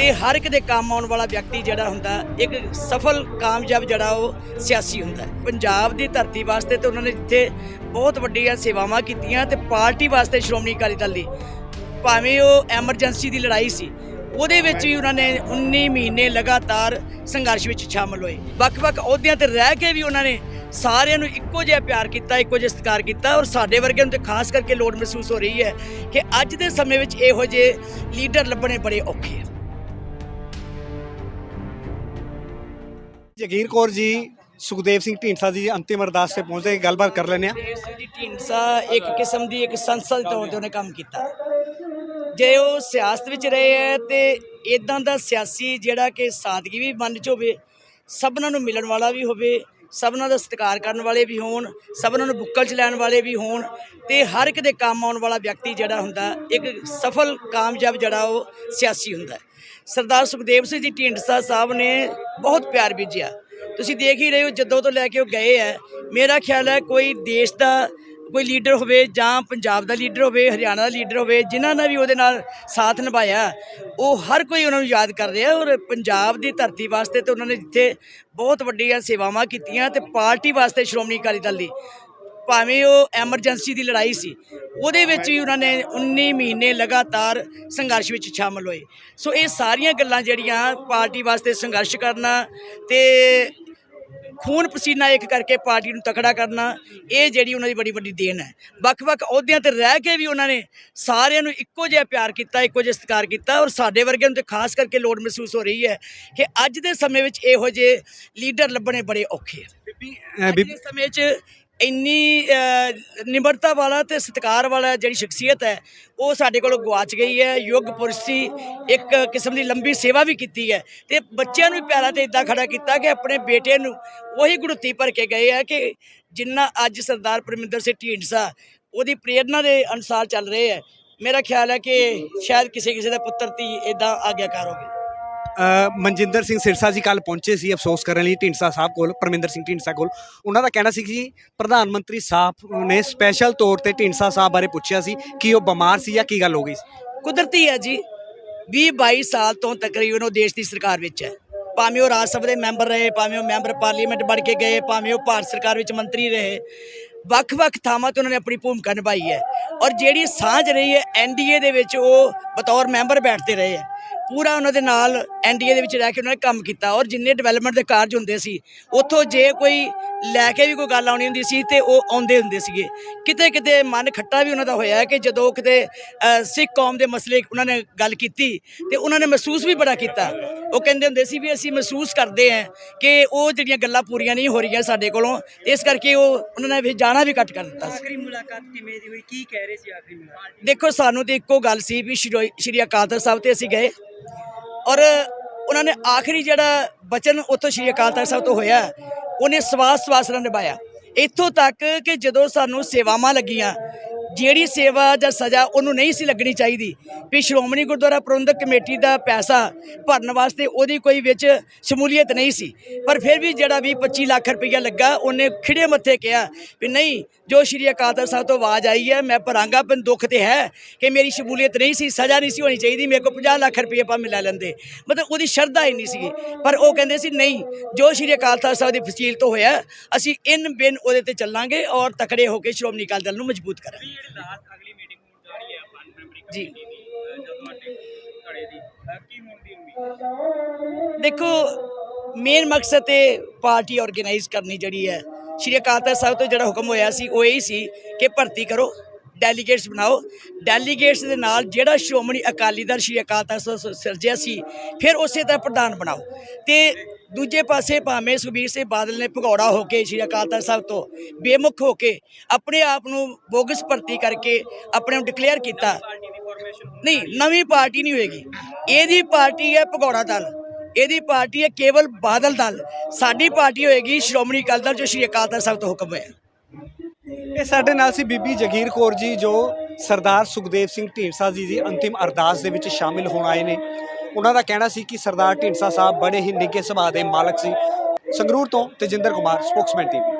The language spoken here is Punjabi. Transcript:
ਤੇ ਹਰ ਇੱਕ ਦੇ ਕੰਮ ਆਉਣ ਵਾਲਾ ਵਿਅਕਤੀ ਜਿਹੜਾ ਹੁੰਦਾ, ਇੱਕ ਸਫਲ, ਕਾਮਯਾਬ ਜਿਹੜਾ ਉਹ ਸਿਆਸੀ ਹੁੰਦਾ। ਪੰਜਾਬ ਦੀ ਧਰਤੀ ਵਾਸਤੇ ਤੇ ਉਹਨਾਂ ਨੇ ਜਿੱਥੇ ਬਹੁਤ ਵੱਡੀਆਂ ਸੇਵਾਵਾਂ ਕੀਤੀਆਂ ਤੇ ਪਾਰਟੀ ਵਾਸਤੇ ਸ਼੍ਰੋਮਣੀ ਅਕਾਲੀ ਦਲ ਦੀ। ਭਾਵੇਂ ਉਹ ਐਮਰਜੈਂਸੀ ਦੀ ਲੜਾਈ ਸੀ, ਉਹਦੇ ਵਿੱਚ ਵੀ ਉਹਨਾਂ ਨੇ 19 ਮਹੀਨੇ ਲਗਾਤਾਰ ਸੰਘਰਸ਼ ਵਿੱਚ ਸ਼ਾਮਲ ਹੋਏ। ਵੱਖ-ਵੱਖ ਅਹੁਦਿਆਂ ਤੇ ਰਹਿ ਕੇ ਵੀ ਉਹਨਾਂ ਨੇ ਸਾਰਿਆਂ ਨੂੰ ਇੱਕੋ ਜਿਹਾ ਪਿਆਰ ਕੀਤਾ, ਇੱਕੋ ਜਿਹਾ ਸਤਿਕਾਰ ਕੀਤਾ ਔਰ ਸਾਡੇ ਵਰਗਿਆਂ ਨੂੰ ਤੇ ਖਾਸ ਕਰਕੇ ਲੋੜ ਮਹਿਸੂਸ ਹੋ ਰਹੀ ਹੈ ਕਿ ਅੱਜ ਦੇ ਸਮੇਂ ਵਿੱਚ ਇਹੋ ਜਿਹੇ ਲੀਡਰ ਲੱਭਣੇ ਬੜੇ ਔਖੇ ਆ। ਜਗੀਰ ਕੌਰ ਜੀ, ਸੁਖਦੇਵ ਸਿੰਘ ਢੀਂਡਸਾ ਜੀ ਅੰਤਿਮ ਅਰਦਾਸ ਤੇ ਪਹੁੰਚਦੇ ਗੱਲਬਾਤ ਕਰ ਲੈਂਦੇ ਆ ਦੇਵ ਸਿੰਘ ਜੀ ਢੀਂਡਸਾ ਇੱਕ ਕਿਸਮ ਦੀ ਇੱਕ ਸੰਸਦ ਦੇ ਤੌਰ ਤੇ ਉਹਨੇ ਕੰਮ ਕੀਤਾ। ਜੇ ਉਹ ਸਿਆਸਤ ਵਿੱਚ ਰਹੇ ਹੈ ਤੇ ਇਦਾਂ ਦਾ ਸਿਆਸੀ ਜਿਹੜਾ ਕਿ ਸਾਦਗੀ ਵੀ ਮਨ ਚ ਹੋਵੇ, ਸਭਨਾਂ ਨੂੰ ਮਿਲਣ ਵਾਲਾ ਵੀ ਹੋਵੇ, ਸਭਨਾਂ ਦਾ ਸਤਿਕਾਰ ਕਰਨ ਵਾਲੇ ਵੀ ਹੋਣ, ਸਭਨਾਂ ਨੂੰ ਬੁੱਕਲ ਚ ਲੈਣ ਵਾਲੇ ਵੀ ਹੋਣ ਤੇ ਹਰ ਇੱਕ ਦੇ ਕੰਮ ਆਉਣ ਵਾਲਾ ਵਿਅਕਤੀ ਜਿਹੜਾ ਹੁੰਦਾ, ਇੱਕ ਸਫਲ, ਕਾਮਯਾਬ ਜਿਹੜਾ ਉਹ ਸਿਆਸੀ ਹੁੰਦਾ ਸਰਦਾਰ ਸੁਖਦੇਵ ਸਿੰਘ ਜੀ ਢੀਂਡਸਾ ਸਾਹਿਬ ਨੇ ਬਹੁਤ ਪਿਆਰ ਬੀਜਿਆ। ਤੁਸੀਂ ਦੇਖ ਹੀ ਰਹੇ ਹੋ ਜਦੋਂ ਤੋਂ ਲੈ ਕੇ ਉਹ ਗਏ ਹੈ, ਮੇਰਾ ਖਿਆਲ ਹੈ ਕੋਈ ਦੇਸ਼ ਦਾ ਕੋਈ ਲੀਡਰ ਹੋਵੇ ਜਾਂ ਪੰਜਾਬ ਦਾ ਲੀਡਰ ਹੋਵੇ, ਹਰਿਆਣਾ ਦਾ ਲੀਡਰ ਹੋਵੇ, ਜਿਨ੍ਹਾਂ ਨੇ ਵੀ ਉਹਦੇ ਨਾਲ ਸਾਥ ਨਿਭਾਇਆ, ਉਹ ਹਰ ਕੋਈ ਉਹਨਾਂ ਨੂੰ ਯਾਦ ਕਰ ਰਿਹਾ ਔਰ ਪੰਜਾਬ ਦੀ ਧਰਤੀ ਵਾਸਤੇ ਤੇ ਉਹਨਾਂ ਨੇ ਜਿੱਥੇ ਬਹੁਤ ਵੱਡੀਆਂ ਸੇਵਾਵਾਂ ਕੀਤੀਆਂ ਤੇ ਪਾਰਟੀ ਵਾਸਤੇ ਸ਼੍ਰੋਮਣੀ ਅਕਾਲੀ ਦਲ ਦੀ। ਭਾਵੇਂ ਉਹ ਐਮਰਜੈਂਸੀ ਦੀ ਲੜਾਈ ਸੀ ਉਹਦੇ ਵਿੱਚ ਵੀ ਉਹਨਾਂ ਨੇ 19 ਮਹੀਨੇ ਲਗਾਤਾਰ ਸੰਘਰਸ਼ ਵਿੱਚ ਸ਼ਾਮਲ ਹੋਏ। ਸੋ ਇਹ ਸਾਰੀਆਂ ਗੱਲਾਂ ਜਿਹੜੀਆਂ ਪਾਰਟੀ ਵਾਸਤੇ ਸੰਘਰਸ਼ ਕਰਨਾ ਤੇ ਖੂਨ ਪਸੀਨਾ ਇੱਕ ਕਰਕੇ ਪਾਰਟੀ ਨੂੰ ਤਕੜਾ ਕਰਨਾ ਇਹ ਜਿਹੜੀ ਉਹਨਾਂ ਦੀ ਬੜੀ ਵੱਡੀ ਦੇਣ ਹੈ। ਵੱਖ-ਵੱਖ ਅਹੁਦਿਆਂ ਤੇ ਰਹਿ ਕੇ ਵੀ ਉਹਨਾਂ ਨੇ ਸਾਰਿਆਂ ਨੂੰ ਇੱਕੋ ਜਿਹਾ ਪਿਆਰ ਕੀਤਾ ਇੱਕੋ ਜਿਹਾ ਸਤਿਕਾਰ ਕੀਤਾ ਔਰ ਸਾਡੇ ਵਰਗਿਆਂ ਨੂੰ ਤੇ ਖਾਸ ਕਰਕੇ ਲੋੜ ਮਹਿਸੂਸ ਹੋ ਰਹੀ ਹੈ ਕਿ ਅੱਜ ਦੇ ਸਮੇਂ ਵਿੱਚ ਇਹੋ ਜਿਹੇ ਲੀਡਰ ਲੱਭਣੇ ਬੜੇ ਔਖੇ ਆ। ਬੀਬੀ ਸਮੇਂ 'ਚ ਇੰਨੀ ਨਿਮਰਤਾ ਵਾਲਾ ਤੇ ਸਤਿਕਾਰ ਵਾਲਾ ਜਿਹੜੀ ਸ਼ਖਸੀਅਤ ਹੈ, ਉਹ ਸਾਡੇ ਕੋਲੋਂ ਗਵਾਚ ਗਈ ਹੈ। ਯੁੱਗ ਪੁਰਸ਼ ਸੀ ਇੱਕ ਕਿਸਮ ਦੀ ਲੰਬੀ ਸੇਵਾ ਵੀ ਕੀਤੀ ਹੈ। ਤੇ ਬੱਚਿਆਂ ਨੂੰ ਵੀ ਪਿਆਰਾ ਤੇ ਇਦਾਂ ਖੜਾ ਕੀਤਾ ਕਿ ਆਪਣੇ ਬੇਟੇ ਨੂੰ ਉਹੀ ਗੁੜਤੀ ਭਰ ਕੇ ਗਏ ਆ ਕਿ ਜਿੰਨਾ ਅੱਜ ਸਰਦਾਰ ਪਰਮਿੰਦਰ ਸਿੰਘ ਢੀਂਡਸਾ, ਉਹਦੀ ਪ੍ਰੇਰਣਾ ਦੇ ਅਨੁਸਾਰ ਚੱਲ ਰਹੇ ਹੈ। ਮੇਰਾ ਖਿਆਲ ਹੈ ਕਿ ਸ਼ਾਇਦ ਕਿਸੇ ਕਿਸੇ ਦਾ ਪੁੱਤਰ, ਧੀ ਇਦਾਂ ਆਗਿਆਕਾਰ ਹੋਵੇ। ਮਨਜਿੰਦਰ ਸਿੰਘ ਸਿਰਸਾ ਜੀ ਕੱਲ ਪਹੁੰਚੇ ਸੀ ਅਫਸੋਸ ਕਰਨ ਲਈ ਢੀਂਡਸਾ ਸਾਹਿਬ ਕੋਲ, ਪਰਮਿੰਦਰ ਸਿੰਘ ਢੀਂਡਸਾ ਕੋਲ। ਉਹਨਾਂ ਦਾ ਕਹਿਣਾ ਸੀ ਕਿ ਪ੍ਰਧਾਨ ਮੰਤਰੀ ਸਾਹਿਬ ਨੇ ਸਪੈਸ਼ਲ ਤੌਰ ਤੇ ਢੀਂਡਸਾ ਸਾਹਿਬ ਬਾਰੇ ਪੁੱਛਿਆ ਸੀ ਕਿ ਉਹ ਬਿਮਾਰ ਸੀ ਜਾਂ ਕੀ ਗੱਲ ਹੋ ਗਈ ਸੀ। ਕੁਦਰਤੀ ਹੈ ਜੀ। 20 22 ਸਾਲ ਤੋਂ ਤਕਰੀਬਨ ਉਹ ਦੇਸ਼ ਦੀ ਸਰਕਾਰ ਵਿੱਚ ਹੈ। ਭਾਵੇਂ ਉਹ ਰਾਜ ਸਭਾ ਦੇ ਮੈਂਬਰ ਰਹੇ, ਭਾਵੇਂ ਉਹ ਮੈਂਬਰ ਪਾਰਲੀਮੈਂਟ ਬਣ ਕੇ ਗਏ, ਭਾਵੇਂ ਉਹ ਭਾਰਤ ਸਰਕਾਰ ਵਿੱਚ ਮੰਤਰੀ ਰਹੇ। ਵੱਖ-ਵੱਖ ਥਾਵਾਂ ਤੇ ਉਹਨਾਂ ਨੇ ਆਪਣੀ ਭੂਮਿਕਾ ਨਿਭਾਈ ਹੈ। ਔਰ ਜਿਹੜੀ ਸਾਂਝ ਰਹੀ ਹੈ ਐਨਡੀਏ ਦੇ ਵਿੱਚ ਉਹ ਬਤੌਰ ਮੈਂਬਰ ਬੈਠਦੇ ਰਹੇ ਹੈ। ਪੂਰਾ ਉਹਨਾਂ ਦੇ ਨਾਲ ਐਨਡੀਏ ਦੇ ਵਿੱਚ ਰਹਿ ਕੇ ਉਹਨਾਂ ਨੇ ਕੰਮ ਕੀਤਾ ਔਰ ਜਿੰਨੇ ਡਿਵੈਲਪਮੈਂਟ ਦੇ ਕਾਰਜ ਹੁੰਦੇ ਸੀ, ਉੱਥੋਂ ਜੇ ਕੋਈ ਲੈ ਕੇ ਵੀ ਕੋਈ ਗੱਲ ਆਉਣੀ ਹੁੰਦੀ ਸੀ ਤੇ ਉਹ ਆਉਂਦੇ ਹੁੰਦੇ ਸੀਗੇ। ਕਿਤੇ ਕਿਤੇ ਮਨ ਖੱਟਾ ਵੀ ਉਹਨਾਂ ਦਾ ਹੋਇਆ ਕਿ ਜਦੋਂ ਕਿਤੇ ਸਿੱਖ ਕੌਮ ਦੇ ਮਸਲੇ ਉਹਨਾਂ ਨੇ ਗੱਲ ਕੀਤੀ ਤੇ ਉਹਨਾਂ ਨੇ ਮਹਿਸੂਸ ਵੀ ਬੜਾ ਕੀਤਾ। ਉਹ ਕਹਿੰਦੇ ਹੁੰਦੇ ਸੀ ਵੀ ਅਸੀਂ ਮਹਿਸੂਸ ਕਰਦੇ ਹਾਂ ਕਿ ਉਹ ਜਿਹੜੀਆਂ ਗੱਲਾਂ ਪੂਰੀਆਂ ਨਹੀਂ ਹੋ ਰਹੀਆਂ ਸਾਡੇ ਕੋਲੋਂ ਇਸ ਕਰਕੇ ਉਹ ਉਹਨਾਂ ਨੇ ਵੀ ਜਾਣਾ ਵੀ ਘੱਟ ਕਰ ਦਿੱਤਾ ਸੀ। ਆਖਰੀ ਮੁਲਾਕਾਤ ਕਿਵੇਂ ਦੀ ਹੋਈ? ਕੀ ਕਹਿ ਰਹੇ ਸੀ ਆਖਰੀ ਮੁਲਾਕਾਤ? ਦੇਖੋ ਸਾਨੂੰ ਤੇ ਇੱਕੋ ਗੱਲ ਸੀ ਵੀ ਸ਼੍ਰੋ- ਸ਼੍ਰੀ ਅਕਾਲ ਤਖਤ ਸਾਹਿਬ ਤੇ ਅਸੀਂ ਗਏ ਔਰ ਉਹਨਾਂ ਨੇ ਆਖਰੀ ਜਿਹੜਾ ਬਚਨ ਉੱਥੋਂ ਸ਼੍ਰੀ ਅਕਾਲ ਤਖਤ ਸਾਹਿਬ ਤੋਂ ਹੋਇਆ ਉਹਨੇ ਸਵਾਸ ਸਵਾਸ ਨਾਲ ਨਿਭਾਇਆ। ਇੱਥੋਂ ਤੱਕ ਕਿ ਜਦੋਂ ਸਾਨੂੰ ਸੇਵਾਵਾਂ ਲੱਗੀਆਂ ਜਿਹੜੀ ਸੇਵਾ ਜਾਂ ਸਜ਼ਾ ਉਹਨੂੰ ਨਹੀਂ ਸੀ ਲੱਗਣੀ ਚਾਹੀਦੀ। ਵੀ ਸ਼੍ਰੋਮਣੀ ਗੁਰਦੁਆਰਾ ਪ੍ਰਬੰਧਕ ਕਮੇਟੀ ਦਾ ਪੈਸਾ ਭਰਨ ਵਾਸਤੇ ਉਹਦੀ ਕੋਈ ਵਿੱਚ ਸ਼ਮੂਲੀਅਤ ਨਹੀਂ ਸੀ। ਪਰ ਫਿਰ ਵੀ ਜਿਹੜਾ ਵੀ 25 ਲੱਖ ਰੁਪਈਆ ਲੱਗਾ, ਉਹਨੇ ਖਿੜੇ ਮੱਥੇ ਕਿਹਾ ਵੀ ਨਹੀਂ, ਜੋ ਸ਼੍ਰੀ ਅਕਾਲ ਤਖਤ ਸਾਹਿਬ ਤੋਂ ਆਵਾਜ਼ ਆਈ ਹੈ, ਮੈਂ ਭਰਾਂਗਾ ਦੁੱਖ ਤੇ ਹੈ ਕਿ ਮੇਰੀ ਸ਼ਮੂਲੀਅਤ ਨਹੀਂ ਸੀ, ਸਜ਼ਾ ਨਹੀਂ ਸੀ ਹੋਣੀ ਚਾਹੀਦੀ, ਮੇਰੇ ਕੋਲ 50 ਲੱਖ ਰੁਪਏ ਭਾਵੇਂ ਲੈ ਲੈਂਦੇ। ਮਤਲਬ ਉਹਦੀ ਸ਼ਰਧਾ ਹੀ ਨਹੀਂ ਸੀ ਪਰ ਉਹ ਕਹਿੰਦੇ ਸੀ, ਨਹੀਂ, ਜੋ ਸ਼੍ਰੀ ਅਕਾਲ ਤਖਤ ਸਾਹਿਬ ਦੀ ਫਸੀਲ ਤੋਂ ਹੋਇਆ, ਅਸੀਂ ਇਨ ਬਿਨ ਉਹਦੇ ਤੇ ਚੱਲਾਂਗੇ ਔਰ ਤਕੜੇ ਹੋ ਕੇ ਸ਼੍ਰੋਮਣੀ ਅਕਾਲੀ ਦਲ ਨੂੰ ਮਜ਼ਬੂਤ ਕਰਾਂਗੇ। ਜਿਹੜੀ ਲਾਸਟ ਅਗਲੀ ਮੀਟਿੰਗ ਹੋਣ ਜਾ ਰਹੀ ਹੈ ਪੰਜ ਮੈਂਬਰੀ ਜੀ। ਕਮੇਟੀ ਦੀ ਅਹ, ਜੋ ਤੁਹਾਡੇ ਘੜੇ ਦੀ। ਅਹ, ਕੀ ਹੋਣ ਦੀ ਉਮੀਦ? ਦੇਖੋ ਮੇਨ ਮਕਸਦ ਤੇ ਪਾਰਟੀ ਆਰਗੇਨਾਈਜ਼ ਕਰਨੀ ਜਿਹੜੀ ਹੈ ਸ਼੍ਰੀ ਅਕਾਲ ਤਖਤ ਸਾਹਿਬ ਤੋਂ ਜਿਹੜਾ ਹੁਕਮ ਹੋਇਆ ਸੀ ਉਹ ਇਹ ਸੀ ਕਿ ਭਰਤੀ ਕਰੋ। ਡੈਲੀਗੇਟਸ ਬਣਾਓ। ਡੈਲੀਗੇਟਸ ਦੇ ਨਾਲ ਜਿਹੜਾ ਸ਼੍ਰੋਮਣੀ ਅਕਾਲੀ ਦਲ ਸ਼੍ਰੀ ਅਕਾਲ ਤਖਤ ਸਿਰਜਿਆ ਸੀ, ਫਿਰ ਉਸੇ ਤਰ੍ਹਾਂ ਪ੍ਰਧਾਨ ਬਣਾਓ। ਤੇ ਦੂਜੇ ਪਾਸੇ ਭਾਵੇਂ ਸੁਖਬੀਰ ਸਿੰਘ ਬਾਦਲ ਨੇ ਭਗੌੜਾ ਹੋ ਕੇ ਸ਼੍ਰੀ ਅਕਾਲ ਤਖਤ ਸਾਹਿਬ ਤੋਂ ਬੇਮੁਖ ਹੋ ਕੇ ਆਪਣੇ ਆਪ ਨੂੰ ਬੋਗਸ ਭਰਤੀ ਕਰਕੇ ਆਪਣੇ ਨੂੰ ਡਿਕਲੇਅਰ ਕੀਤਾ। ਨਹੀਂ, ਨਵੀਂ ਪਾਰਟੀ ਨਹੀਂ ਹੋਏਗੀ। ਇਹਦੀ ਪਾਰਟੀ ਹੈ ਭਗੌੜਾ ਦਲ। ਇਹਦੀ ਪਾਰਟੀ ਹੈ ਕੇਵਲ ਬਾਦਲ ਦਲ। ਸਾਡੀ ਪਾਰਟੀ ਹੋਏਗੀ ਸ਼੍ਰੋਮਣੀ ਅਕਾਲੀ ਦਲ ਜੋ ਸ਼੍ਰੀ ਅਕਾਲ ਤਖਤ ਸਾਹਿਬ ਤੋਂ ਹੁਕਮ ਹੋਇਆ। ਇਹ ਸਾਡੇ ਨਾਲ ਸੀ ਬੀਬੀ ਜਗੀਰ ਕੌਰ ਜੀ, ਜੋ ਸਰਦਾਰ ਸੁਖਦੇਵ ਸਿੰਘ ਢੀਂਡਸਾ ਜੀ ਦੀ ਅੰਤਿਮ ਅਰਦਾਸ ਦੇ ਵਿੱਚ ਸ਼ਾਮਿਲ ਹੋਣ ਆਏ ਨੇ। ਉਹਨਾਂ ਦਾ ਕਹਿਣਾ ਸੀ ਕਿ ਸਰਦਾਰ ਢੀਂਡਸਾ ਸਾਹਿਬ ਬੜੇ ਹੀ ਨਿੱਘੇ ਸੁਭਾਅ ਦੇ ਮਾਲਕ ਸੀ। ਸੰਗਰੂਰ ਤੋਂ ਤੇਜਿੰਦਰ ਕੁਮਾਰ, ਸਪੋਕਸਮੈਨ ਟੀਵੀ।